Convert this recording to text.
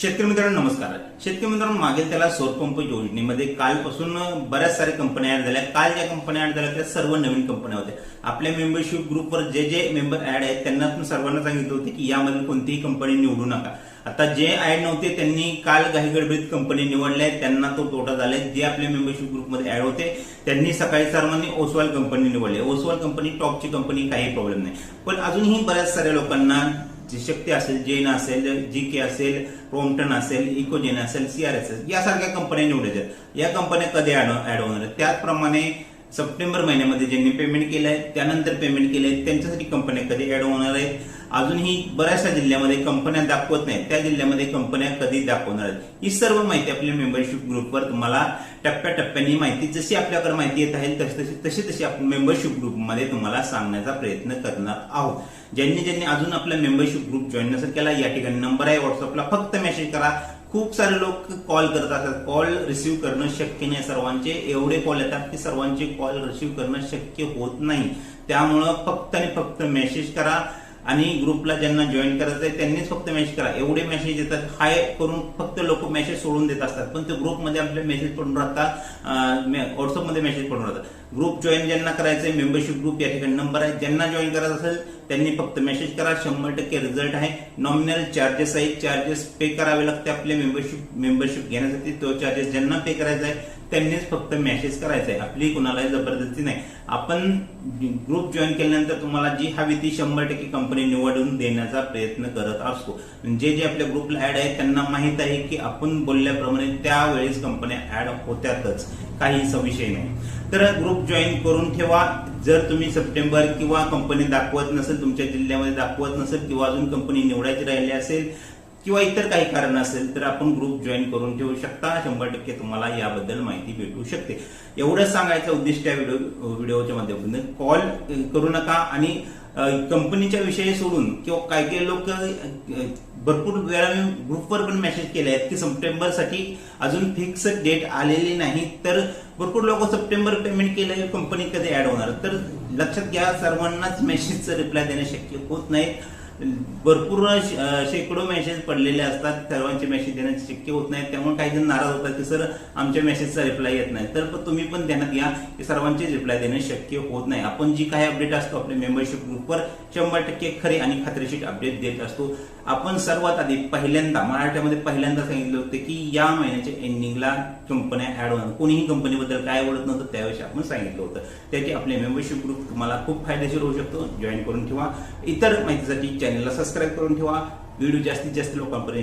शेतकरी मित्रांनो नमस्कार. शेतकरी मित्रांनो मागे त्याला सौर पंप योजनेमध्ये कालपासून बऱ्याच साऱ्या कंपन्या ऍड झाल्या. काल ज्या कंपन्या ऍड झाल्या त्या सर्व नवीन कंपन्या होत्या. आपल्या मेंबरशिप ग्रुपवर जे जे मेंबर ऍड आहेत त्यांना पण सर्वांना सांगितलं होतं की यामध्ये कोणतीही कंपनी निवडू नका. आता जे ऍड नव्हते त्यांनी काल काही गडबडीत कंपनी निवडल्या आहेत, त्यांना तो तोटा झालाय जे आपल्या मेंबरशिप ग्रुपमध्ये ऍड होते त्यांनी सकाळी सर्वांनी ओसवाल कंपनी निवडली. ओसवाल कंपनी टॉपची कंपनी काही प्रॉब्लेम नाही. पण अजूनही बऱ्याच साऱ्या लोकांना जी शक्ती असेल जेन असेल जी के असेल रोमटन असेल इकोजेन असेल सीआरएस यासारख्या कंपन्या निवडायच्या. या कंपन्या कधी ऍड होणार आहेत? त्याचप्रमाणे सप्टेंबर महिन्यामध्ये ज्यांनी पेमेंट केलं आहे त्यानंतर पेमेंट केलंय त्यांच्यासाठी कंपन्या कधी ऍड होणार आहेत? अजूनही बऱ्याचशा जिल्ह्यामध्ये कंपन्या दाखवत नाहीत. त्या जिल्ह्यामध्ये कंपन्या कधी दाखवणार आहेत? ही सर्व माहिती आपल्या मेंबरशिप ग्रुपवर तुम्हाला टप्प्याटप्प्याने माहिती जशी आपल्याकडे माहिती येत आहे तशी तशी तशी तशी आपण मेंबरशिप ग्रुपमध्ये तुम्हाला सांगण्याचा प्रयत्न करणार आहोत. ज्यांनी ज्यांनी अजून आपला मेंबरशिप ग्रुप जॉईन नसेल केला या ठिकाणी नंबर आहे व्हॉट्सअपला फक्त मेसेज करा. खूप सारे लोक कॉल करत असतात. कॉल रिसिव्ह करणं शक्य नाही. सर्वांचे एवढे कॉल येतात की सर्वांचे कॉल रिसिव्ह करणं शक्य होत नाही. त्यामुळं फक्त आणि फक्त मेसेज करा. आणि ग्रुपला ज्यांना जॉईन करायचं आहे त्यांनीच फक्त मेसेज करा. एवढे मेसेज येतात हाय करून फक्त लोक मेसेज सोडून देत असतात. पण ते ग्रुपमध्ये आपले मेसेज पडून राहतात व्हॉट्सअपमध्ये मेसेज पडून राहतात. ग्रुप जॉईन ज्यांना करायचं आहे मेंबरशिप ग्रुप या ठिकाणी नंबर आहे. ज्यांना जॉईन करायचं असेल त्यांनी फक्त मेसेज करा. शंभर टक्के रिझल्ट आहे. नॉमिनल चार्जेस आहेत. चार्जेस पे करावे लागते आपले मेंबरशिप मेंबरशिप घेण्यासाठी. तो चार्जेस ज्यांना पे करायचा आहे त्यांनीच फक्त मेसेज करायचा आहे आपली कुणालाही जबरदस्ती नाही. आपण ग्रुप जॉईन केल्यानंतर तुम्हाला जी हवी ती शंभर टक्के कंपनी निवडून देण्याचा प्रयत्न करत असतो. जे जे आपल्या ग्रुपला ऍड आहेत त्यांना माहीत आहे की आपण बोलल्याप्रमाणे त्यावेळेस कंपन्या ऍड होत्यातच. काही विषय नाही. तर ग्रुप जॉईन करून ठेवा. जर तुम्ही सप्टेंबर किंवा कंपनी दाखवत नसेल तुमच्या जिल्ह्यामध्ये दाखवत नसेल किंवा अजून कंपनी निवडायची राहिली असेल किंवा इतर काही कारण असेल तर आपण ग्रुप जॉईन करून ठेवू शकता. शंभर टक्के तुम्हाला याबद्दल माहिती भेटू शकते. एवढंच सांगायचं उद्दिष्ट या व्हिडिओ व्हिडिओच्या माध्यमातून. कॉल करू नका आणि कंपनीच्या विषयी सोडून किंवा काही काही लोक भरपूर वेळा मी ग्रुपवर पण मेसेज केले आहेत की सप्टेंबरसाठी अजून फिक्स डेट आलेली नाही. तर भरपूर लोक सप्टेंबर पेमेंट केलं कंपनी कधी ऍड होणार? तर लक्षात घ्या सर्वांनाच मेसेजचं रिप्लाय देणं शक्य होत नाही. भरपूर शेकडो मेसेज पडलेले असतात. सर्वांचे मेसेज देणं शक्य होत नाही. त्यामुळे काही जण नाराज होतात की सर आमच्या मेसेजचा रिप्लाय येत नाही. तर तुम्ही पण ध्यानात घ्या की सर्वांचे रिप्लाय देणं शक्य होत नाही. आपण जी काही अपडेट असतो आपल्या मेंबरशिप ग्रुपवर शंभर टक्के खरे आणि खात्रीशीर अपडेट देत असतो. आपण सर्वात आधी पहिल्यांदा मराठ्यामध्ये पहिल्यांदा सांगितलं होतं की या महिन्याच्या एंडिंगला कंपन्या ऍड होणार. कोणीही कंपनीबद्दल काय आवडत नव्हतं त्याविषयी आपण सांगितलं होतं. त्याची आपले मेंबरशिप ग्रुप तुम्हाला खूप फायदेशीर होऊ शकतो. जॉईन करून ठेवा. इतर माहितीसाठी चॅनलला सबस्क्राईब करून ठेवा. व्हिडिओ जास्तीत जास्त लोकांपर्यंत